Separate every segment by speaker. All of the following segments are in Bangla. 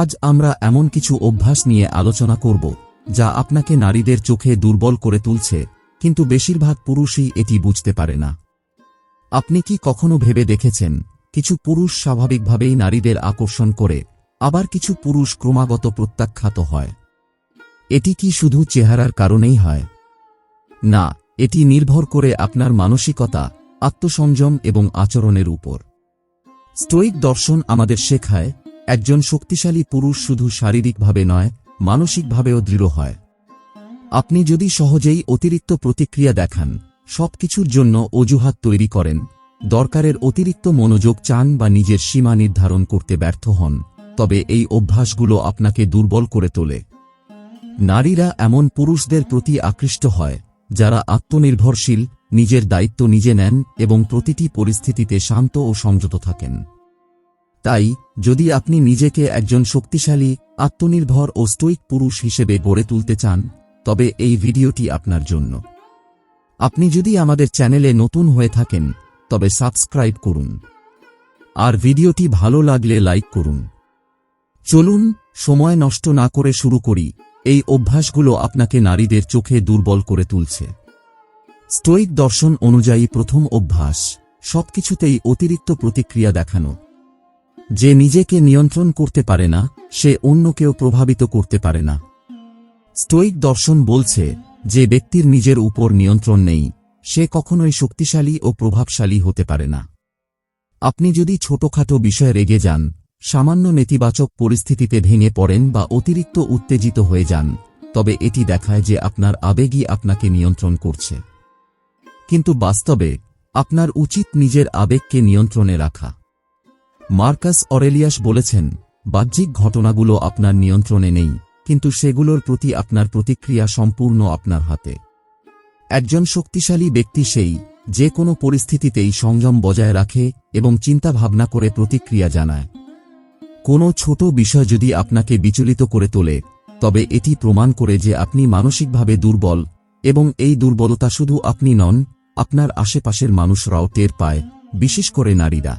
Speaker 1: আজ আমরা এমন কিছু অভ্যাস নিয়ে আলোচনা করব, যা আপনাকে নারীদের চোখে দুর্বল করে তুলছে, কিন্তু বেশিরভাগ পুরুষই এটি বুঝতে পারে না। আপনি কি কখনো ভেবে দেখেছেন, কিছু পুরুষ স্বাভাবিকভাবেই নারীদের আকর্ষণ করে, আবার কিছু পুরুষ ক্রমাগত প্রত্যাখ্যাত হয়? এটি কি শুধু চেহারার কারণেই হয়? না, এটি নির্ভর করে আপনার মানসিকতা, আত্মসংযম এবং আচরণের উপর। স্টোইক দর্শন আমাদের শেখায় একজন শক্তিশালী পুরুষ শুধু শারীরিকভাবে নয়, মানসিকভাবেও দৃঢ় হয়। আপনি যদি সহজেই অতিরিক্ত প্রতিক্রিয়া দেখান, সবকিছুর জন্য অজুহাত তৈরি করেন, দরকারের অতিরিক্ত মনোযোগ চান বা নিজের সীমা নির্ধারণ করতে ব্যর্থ হন, তবে এই অভ্যাসগুলো আপনাকে দুর্বল করে তোলে। নারীরা এমন পুরুষদের প্রতি আকৃষ্ট হয়, যারা আত্মনির্ভরশীল, নিজের দায়িত্ব নিজে নেন এবং প্রতিটি পরিস্থিতিতে শান্ত ও সংযত থাকেন। তাই, যদি আপনি নিজেকে একজন শক্তিশালী, আত্মনির্ভর ও স্টোইক পুরুষ হিসেবে গড়ে তুলতে চান, তবে এই ভিডিওটি আপনার জন্য। আপনি যদি আমাদের চ্যানেলে নতুন হয়ে থাকেন, তবে সাবস্ক্রাইব করুন। আর ভিডিওটি ভালো লাগলে লাইক করুন। চলুন, সময় নষ্ট না করে শুরু করি। এই অভ্যাসগুলো আপনাকে নারীদের চোখে দুর্বল করে তুলছে। স্টোইক দর্শন অনুযায়ী প্রথম অভ্যাস, সবকিছুতেই অতিরিক্ত প্রতিক্রিয়া দেখানো। যে নিজেকে নিয়ন্ত্রণ করতে পারে না, সে অন্যকেও প্রভাবিত করতে পারে না। স্টোইক দর্শন বলছে, যে ব্যক্তির নিজের উপর নিয়ন্ত্রণ নেই, সে কখনোই শক্তিশালী ও প্রভাবশালী হতে পারে না। আপনি যদি ছোটখাটো বিষয়ে রেগে যান, সামান্য নেতিবাচক পরিস্থিতিতে ভেঙে পড়েন বা অতিরিক্ত উত্তেজিত হয়ে যান, তবে এটি দেখায় যে আপনার আবেগই আপনাকে নিয়ন্ত্রণ করছে। কিন্তু বাস্তবে, আপনার উচিত নিজের আবেগকে নিয়ন্ত্রণে রাখা। মার্কাস অরেলিয়াস বলেছেন, বাহ্যিক ঘটনাগুলো আপনার নিয়ন্ত্রণে নেই, কিন্তু সেগুলোর প্রতি আপনার প্রতিক্রিয়া সম্পূর্ণ আপনার হাতে। একজন শক্তিশালী ব্যক্তি সেই, যে কোনো পরিস্থিতিতেই সংযম বজায় রাখে এবং চিন্তা ভাবনা করে প্রতিক্রিয়া জানায়। কোনো ছোট বিষয় যদি আপনাকে বিচলিত করে তোলে, তবে এটি প্রমাণ করে যে আপনি মানসিকভাবে দুর্বল, এবং এই দুর্বলতা শুধু আপনি নন, আপনার আশেপাশের মানুষরাও টের পায়, বিশেষ করে নারীরা।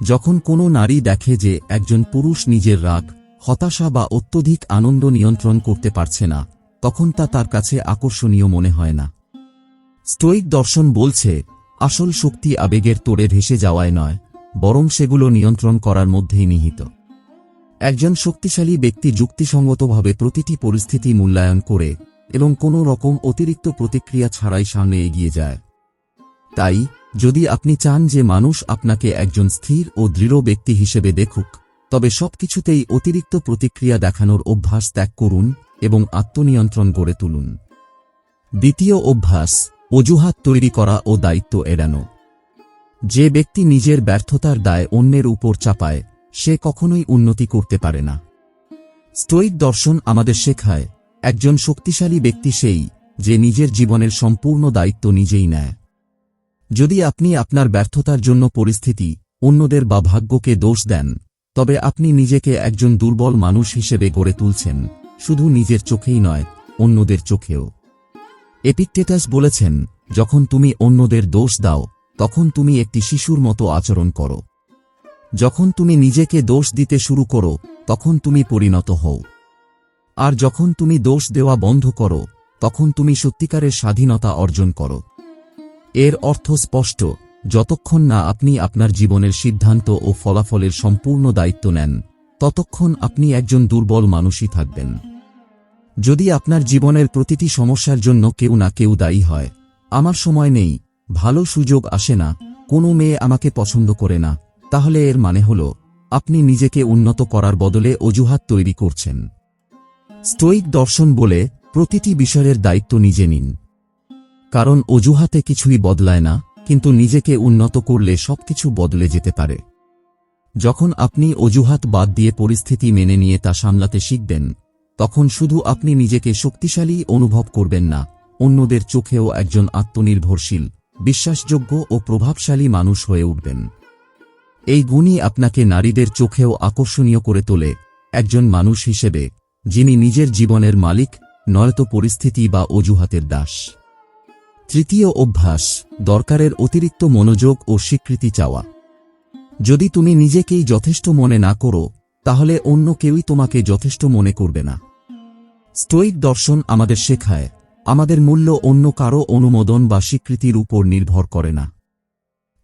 Speaker 1: যখন কোনো নারী দেখে যে একজন পুরুষ নিজের রাগ, হতাশা বা অত্যধিক আনন্দ নিয়ন্ত্রণ করতে পারছে না, তখন তা তার কাছে আকর্ষণীয় মনে হয় না। স্টোইক দর্শন বলছে, আসল শক্তি আবেগের তোড়ে ভেসে যাওয়ায় নয়, বরং সেগুলো নিয়ন্ত্রণ করার মধ্যেই নিহিত। একজন শক্তিশালী ব্যক্তি যুক্তিসঙ্গতভাবে প্রতিটি পরিস্থিতি মূল্যায়ন করে এবং কোনো রকম অতিরিক্ত প্রতিক্রিয়া ছাড়াই সামনে এগিয়ে যায়। তাই যদি আপনি চান যে মানুষ আপনাকে একজন স্থির ও দৃঢ় ব্যক্তি হিসেবে দেখুক, তবে সবকিছুতেই অতিরিক্ত প্রতিক্রিয়া দেখানোর অভ্যাস ত্যাগ করুন এবং আত্মনিয়ন্ত্রণ গড়ে তুলুন। দ্বিতীয় অভ্যাস, অজুহাত তৈরি করা ও দায়িত্ব এড়ানো। যে ব্যক্তি নিজের ব্যর্থতার দায় অন্যের উপর চাপায়, সে কখনোই উন্নতি করতে পারে না। স্টোইক দর্শন আমাদের শেখায়, একজন শক্তিশালী ব্যক্তি সেই, যে নিজের জীবনের সম্পূর্ণ দায়িত্ব নিজেই নেয়। যদি আপনি আপনার ব্যর্থতার জন্য পরিস্থিতি, অন্যদের বা ভাগ্যকে দোষ দেন, তবে আপনি নিজেকে একজন দুর্বল মানুষ হিসেবে গড়ে তুলছেন, শুধু নিজের চোখেই নয়, অন্যদের চোখেও। এপিকটেটাস বলেছেন, যখন তুমি অন্যদের দোষ দাও, তখন তুমি একটি শিশুর মতো আচরণ করো। যখন তুমি নিজেকে দোষ দিতে শুরু করো, তখন তুমি পরিণত হও। আর যখন তুমি দোষ দেওয়া বন্ধ করো, তখন তুমি সত্যিকারের স্বাধীনতা অর্জন করো। এর অর্থ স্পষ্ট, যতক্ষণ না আপনি আপনার জীবনের সিদ্ধান্ত ও ফলাফলের সম্পূর্ণ দায়িত্ব নেন, ততক্ষণ আপনি একজন দুর্বল মানুষই থাকবেন। যদি আপনার জীবনের প্রতিটি সমস্যার জন্য কেউ না কেউ দায়ী হয়, আমার সময় নেই, ভালো সুযোগ আসে না, কোনো মেয়ে আমাকে পছন্দ করে না তাহলে এর মানে হল, আপনি নিজেকে উন্নত করার বদলে অজুহাত তৈরি করছেন। স্টোইক দর্শন বলে, প্রতিটি বিষয়ের দায়িত্ব নিজে নিন। কারণ অজুহাতে কিছুই বদলায় না, কিন্তু নিজেকে উন্নত করলে সবকিছু বদলে যেতে পারে। যখন আপনি অজুহাত বাদ দিয়ে পরিস্থিতি মেনে নিয়ে তা সামলাতে শিখবেন, তখন শুধু আপনি নিজেকে শক্তিশালী অনুভব করবেন না, অন্যদের চোখেও একজন আত্মনির্ভরশীল, বিশ্বাসযোগ্য ও প্রভাবশালী মানুষ হয়ে উঠবেন। এই গুণই আপনাকে নারীদের চোখেও আকর্ষণীয় করে তোলে, একজন মানুষ হিসেবে, যিনি নিজের জীবনের মালিক, নয়তো পরিস্থিতি বা অজুহাতের দাস। তৃতীয় অভ্যাস, দরকারের অতিরিক্ত মনোযোগ ও স্বীকৃতি চাওয়া। যদি তুমি নিজেকেই যথেষ্ট মনে না করো, তাহলে অন্য কেউই তোমাকে যথেষ্ট মনে করবে না। স্টোইক দর্শন আমাদের শেখায়, আমাদের মূল্য অন্য কারও অনুমোদন বা স্বীকৃতির উপর নির্ভর করে না।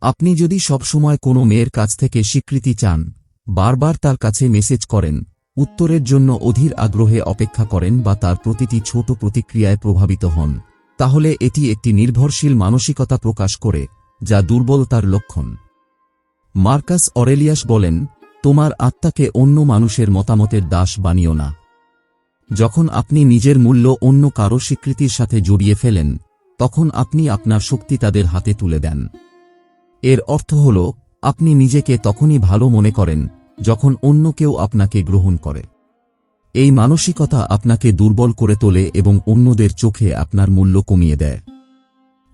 Speaker 1: আপনি যদি সবসময় কোনো মেয়ের কাছ থেকে স্বীকৃতি চান, বারবার তার কাছে মেসেজ করেন, উত্তরের জন্য অধীর আগ্রহে অপেক্ষা করেন বা তার প্রতিটি ছোট প্রতিক্রিয়ায় প্রভাবিত হন। তাহলে এটি একটি নির্ভরশীল মানসিকতা প্রকাশ করে, যা দুর্বলতার লক্ষণ। মার্কাস অরেলিয়াস বলেন, তোমার আত্মাকে অন্য মানুষের মতামতের দাস বানিও না। যখন আপনি নিজের মূল্য অন্য কারও স্বীকৃতির সাথে জড়িয়ে ফেলেন, তখন আপনি আপনার শক্তি তাদের হাতে তুলে দেন। এর অর্থ হল, আপনি নিজেকে তখনই ভালো মনে করেন, যখন অন্য কেউ আপনাকে গ্রহণ করে। এই মানসিকতা আপনাকে দুর্বল করে তোলে এবং অন্যদের চোখে আপনার মূল্য কমিয়ে দেয়।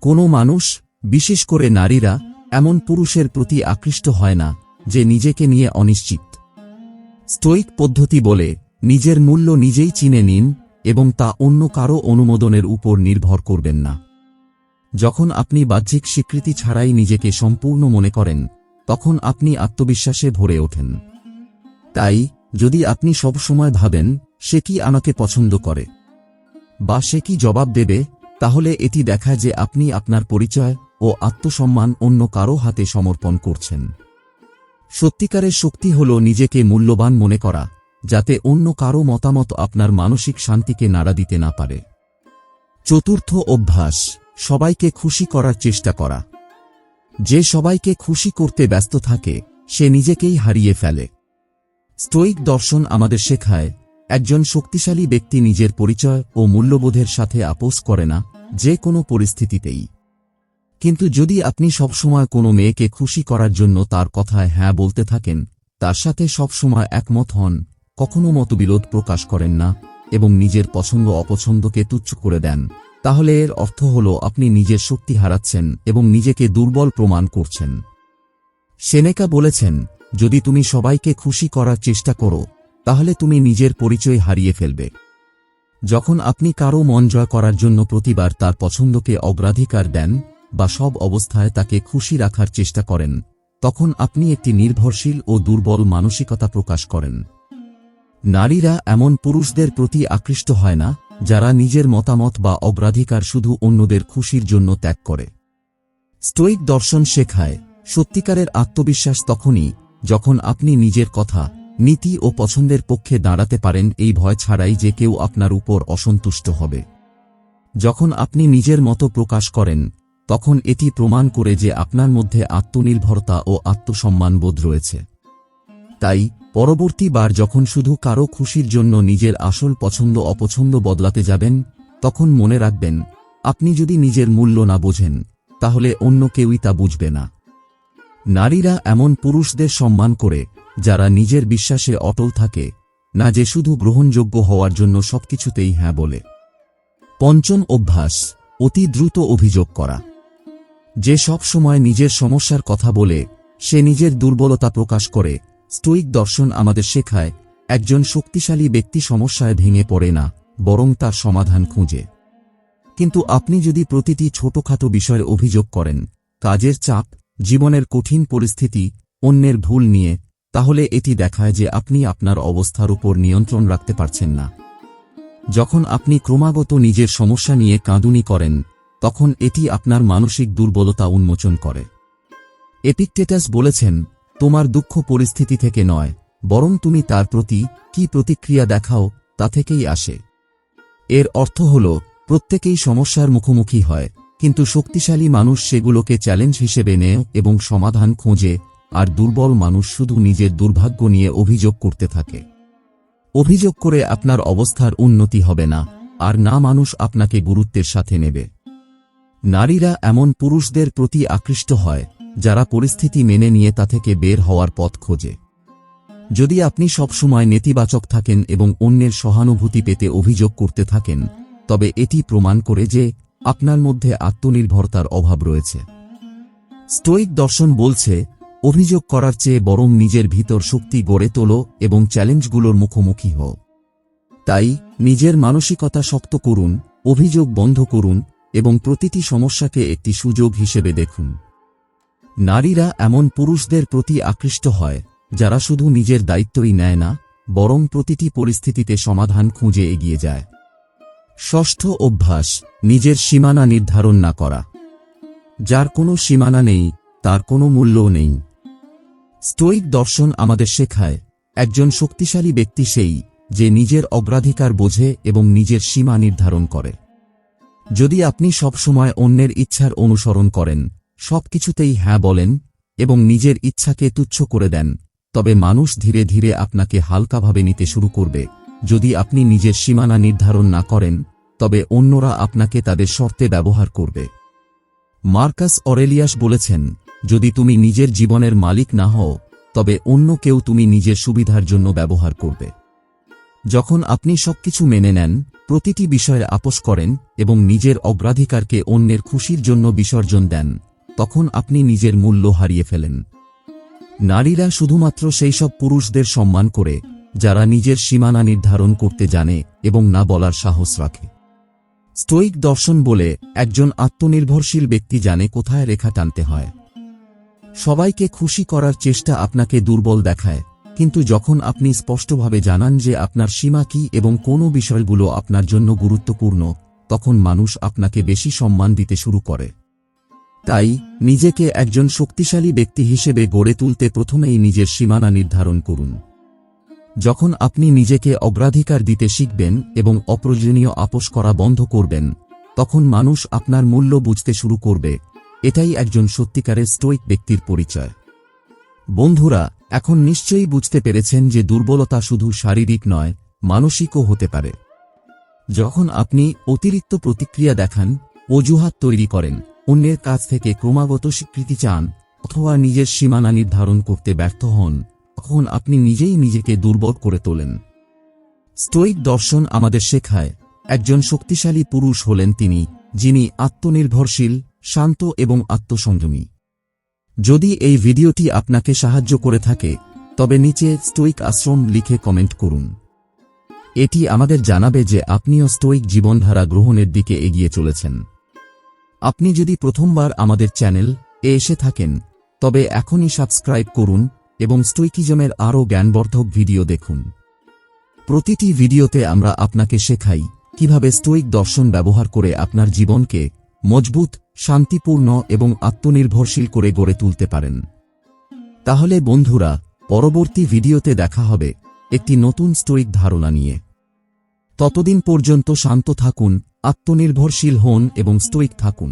Speaker 1: কোনো মানুষ, বিশেষ করে নারীরা, এমন পুরুষের প্রতি আকৃষ্ট হয় না, যে নিজেকে নিয়ে অনিশ্চিত। স্টোইক পদ্ধতি বলে, নিজের মূল্য নিজেই চিনে নিন এবং তা অন্য কারও অনুমোদনের উপর নির্ভর করবেন না। যখন আপনি বাহ্যিক স্বীকৃতি ছাড়াই নিজেকে সম্পূর্ণ মনে করেন, তখন আপনি আত্মবিশ্বাসে ভরে ওঠেন। তাই যদি আপনি সবসময় ভাবেন, সে কি আমাকে পছন্দ করে? বা সে কি জবাব দেবে? তাহলে এটি দেখায় যে আপনি আপনার পরিচয় ও আত্মসম্মান অন্য কারও হাতে সমর্পণ করছেন। সত্যিকারের শক্তি হল নিজেকে মূল্যবান মনে করা, যাতে অন্য কারও মতামত আপনার মানসিক শান্তিকে নাড়া দিতে না পারে। চতুর্থ অভ্যাস, সবাইকে খুশি করার চেষ্টা করা। যে সবাইকে খুশি করতে ব্যস্ত থাকে, সে নিজেকেই হারিয়ে ফেলে। স্টোইক দর্শন আমাদের শেখায়, একজন শক্তিশালী ব্যক্তি নিজের পরিচয় ও মূল্যবোধের সাথে আপোষ করে না, যে কোনো পরিস্থিতিতেই। কিন্তু যদি আপনি সবসময় কোনো মেয়েকে খুশি করার জন্য তার কথায় হ্যাঁ বলতে থাকেন, তার সাথে সবসময় একমত হন, কখনো মতবিরোধ প্রকাশ করেন না, এবং নিজের পছন্দ অপছন্দকে তুচ্ছ করে দেন, তাহলে এর অর্থ হল আপনি নিজের শক্তি হারাচ্ছেন এবং নিজেকে দুর্বল প্রমাণ করছেন। সেনেকা বলেছেন যদি তুমি সবাইকে খুশি করার চেষ্টা করো, তাহলে তুমি নিজের পরিচয় হারিয়ে ফেলবে। যখন আপনি কারও মন জয় করার জন্য প্রতিবার তার পছন্দকে অগ্রাধিকার দেন বা সব অবস্থায় তাকে খুশি রাখার চেষ্টা করেন, তখন আপনি একটি নির্ভরশীল ও দুর্বল মানসিকতা প্রকাশ করেন। নারীরা এমন পুরুষদের প্রতি আকৃষ্ট হয় না, যারা নিজের মতামত বা অগ্রাধিকার শুধু অন্যদের খুশির জন্য ত্যাগ করে। স্টোইক দর্শন শেখায়, সত্যিকারের আত্মবিশ্বাস তখনই যখন আপনি নিজের কথা, নীতি ও পছন্দের পক্ষে দাঁড়াতে পারেন, এই ভয় ছাড়াই যে কেউ আপনার উপর অসন্তুষ্ট হবে। যখন আপনি নিজের মতো প্রকাশ করেন, তখন এটি প্রমাণ করে যে আপনার মধ্যে আত্মনির্ভরতা ও আত্মসম্মান বোধ রয়েছে। তাই, পরবর্তী বার যখন শুধু কারও খুশির জন্য নিজের আসল পছন্দ অপছন্দ বদলাতে যাবেন, তখন মনে রাখবেন, আপনি যদি নিজের মূল্য না বোঝেন, তাহলে অন্য কেউই তা বুঝবে না। নারীরা এমন পুরুষদের সম্মান করে, যারা নিজের বিশ্বাসে অটল থাকে, না যে শুধু গ্রহণযোগ্য হওয়ার জন্য সবকিছুতেই হ্যাঁ বলে। পঞ্চম অভ্যাস, অতি দ্রুত অভিযোগ করা। যে সব সময় নিজের সমস্যার কথা বলে, সে নিজের দুর্বলতা প্রকাশ করে। স্টোইক দর্শন আমাদের শেখায়, একজন শক্তিশালী ব্যক্তি সমস্যায় ভেঙে পড়ে না, বরং তার সমাধান খুঁজে। কিন্তু আপনি যদি প্রতিটি ছোটখাটো বিষয়ে অভিযোগ করেন, কাজের চাপ জীবনের কঠিন পরিস্থিতি, অন্যের ভুল নিয়ে, তাহলে এটি দেখায় যে আপনি আপনার অবস্থার উপর নিয়ন্ত্রণ রাখতে পারছেন না। যখন আপনি ক্রমাগত নিজের সমস্যা নিয়ে কাঁদুনি করেন, তখন এটি আপনার মানসিক দুর্বলতা উন্মোচন করে। এপিকটেটাস বলেছেন, তোমার দুঃখ পরিস্থিতি থেকে নয়, বরং তুমি তার প্রতি কি প্রতিক্রিয়া দেখাও, তা থেকেই আসে। এর অর্থ হল, প্রত্যেকেই সমস্যার মুখোমুখি হয় কিন্তু শক্তিশালী মানুষ সেগুলোকে চ্যালেঞ্জ হিসেবে নেয় এবং সমাধান খোঁজে, আর দুর্বল মানুষ শুধু নিজের দুর্ভাগ্য নিয়ে অভিযোগ করতে থাকে। অভিযোগ করে আপনার অবস্থার উন্নতি হবে না, আর না মানুষ আপনাকে গুরুত্বের সাথে নেবে। নারীরা এমন পুরুষদের প্রতি আকৃষ্ট হয়, যারা পরিস্থিতি মেনে নিয়ে তা থেকে বের হওয়ার পথ খোঁজে। যদি আপনি সবসময় নেতিবাচক থাকেন এবং অন্যের সহানুভূতি পেতে অভিযোগ করতে থাকেন, তবে এটি প্রমাণ করে যে আপনার মধ্যে আত্মনির্ভরতার অভাব রয়েছে। স্টোইক দর্শন বলছে, অভিযোগ করার চেয়ে বরং নিজের ভিতর শক্তি গড়ে তোলো এবং চ্যালেঞ্জগুলোর মুখোমুখি হও। তাই নিজের মানসিকতা শক্ত করুন, অভিযোগ বন্ধ করুন এবং প্রতিটি সমস্যাকে একটি সুযোগ হিসেবে দেখুন। নারীরা এমন পুরুষদের প্রতি আকৃষ্ট হয়, যারা শুধু নিজের দায়িত্বই নেয় না, বরং প্রতিটি পরিস্থিতিতে সমাধান খুঁজে এগিয়ে যায়। ষষ্ঠ অভ্যাস, নিজের সীমানা নির্ধারণ না করা। যার কোনো সীমানা নেই, তার কোনো মূল্যও নেই। স্টোইক দর্শন আমাদের শেখায়, একজন শক্তিশালী ব্যক্তি সেই, যে নিজের অগ্রাধিকার বোঝে এবং নিজের সীমা নির্ধারণ করে। যদি আপনি সবসময় অন্যের ইচ্ছার অনুসরণ করেন, সবকিছুতেই হ্যাঁ বলেন এবং নিজের ইচ্ছাকে তুচ্ছ করে দেন, তবে মানুষ ধীরে ধীরে আপনাকে হালকাভাবে নিতে শুরু করবে। যদি আপনি নিজের সীমানা নির্ধারণ না করেন, তবে অন্যরা আপনাকে তাদের শর্তে ব্যবহার করবে। মার্কাস অরেলিয়াস বলেছেন, যদি তুমি নিজের জীবনের মালিক না হও, তবে অন্য কেউ তুমি নিজের সুবিধার জন্য ব্যবহার করবে। যখন আপনি সবকিছু মেনে নেন, প্রতিটি বিষয়ে আপোষ করেন এবং নিজের অগ্রাধিকারকে অন্যের খুশির জন্য বিসর্জন দেন, তখন আপনি নিজের মূল্য হারিয়ে ফেলেন। নারীরা শুধুমাত্র সেই সব পুরুষদের সম্মান করে যারা নিজের সীমানা নির্ধারণ করতে জানে এবং না বলার সাহস রাখে। স্টোইক দর্শন বলে একজন আত্মনির্ভরশীল ব্যক্তি জানে কোথায় রেখা টানতে হয়। সবাইকে খুশি করার চেষ্টা আপনাকে দুর্বল দেখায়, কিন্তু যখন আপনি স্পষ্টভাবে জানান যে আপনার সীমা কি এবং কোন বিষয়গুলো আপনার জন্য গুরুত্বপূর্ণ, তখন মানুষ আপনাকে বেশি সম্মান দিতে শুরু করে। তাই, নিজেকে একজন শক্তিশালী ব্যক্তি হিসেবে গড়ে তুলতে প্রথমেই নিজের সীমানা নির্ধারণ করুন। যখন আপনি নিজেকে অগ্রাধিকার দিতে শিখবেন এবং অপ্রয়োজনীয় আপোষ করা বন্ধ করবেন, তখন মানুষ আপনার মূল্য বুঝতে শুরু করবে। এটাই একজন সত্যিকারের স্টোইক ব্যক্তির পরিচয়। বন্ধুরা, এখন নিশ্চয়ই বুঝতে পেরেছেন যে দুর্বলতা শুধু শারীরিক নয়, মানসিকও হতে পারে। যখন আপনি অতিরিক্ত প্রতিক্রিয়া দেখান, অজুহাত তৈরি করেন, অন্যের কাছ থেকে ক্রমাগত স্বীকৃতি চান, অথবা নিজের সীমানা নির্ধারণ করতে ব্যর্থ হন তখন আপনি নিজেই নিজেকে দুর্বল করে তোলেন। স্টোইক দর্শন আমাদের শেখায়, একজন শক্তিশালী পুরুষ হলেন তিনি, যিনি আত্মনির্ভরশীল, শান্ত এবং আত্মসংযমী। যদি এই ভিডিওটি আপনাকে সাহায্য করে থাকে, তবে নিচে স্টোইক আশ্রম লিখে কমেন্ট করুন। এটি আমাদের জানাবে যে আপনিও স্টোইক জীবনধারা গ্রহণের দিকে এগিয়ে চলেছেন। আপনি যদি প্রথমবার আমাদের চ্যানেল এ এসে থাকেন, তবে এখনই সাবস্ক্রাইব করুন এবং স্টোইকিজমের আরও জ্ঞানবর্ধক ভিডিও দেখুন। প্রতিটি ভিডিওতে আমরা আপনাকে শেখাই কীভাবে স্টোইক দর্শন ব্যবহার করে আপনার জীবনকে মজবুত, শান্তিপূর্ণ এবং আত্মনির্ভরশীল করে গড়ে তুলতে পারেন। তাহলে বন্ধুরা, পরবর্তী ভিডিওতে দেখা হবে একটি নতুন স্টোইক ধারণা নিয়ে। ততদিন পর্যন্ত শান্ত থাকুন, আত্মনির্ভরশীল হন এবং স্টোইক থাকুন।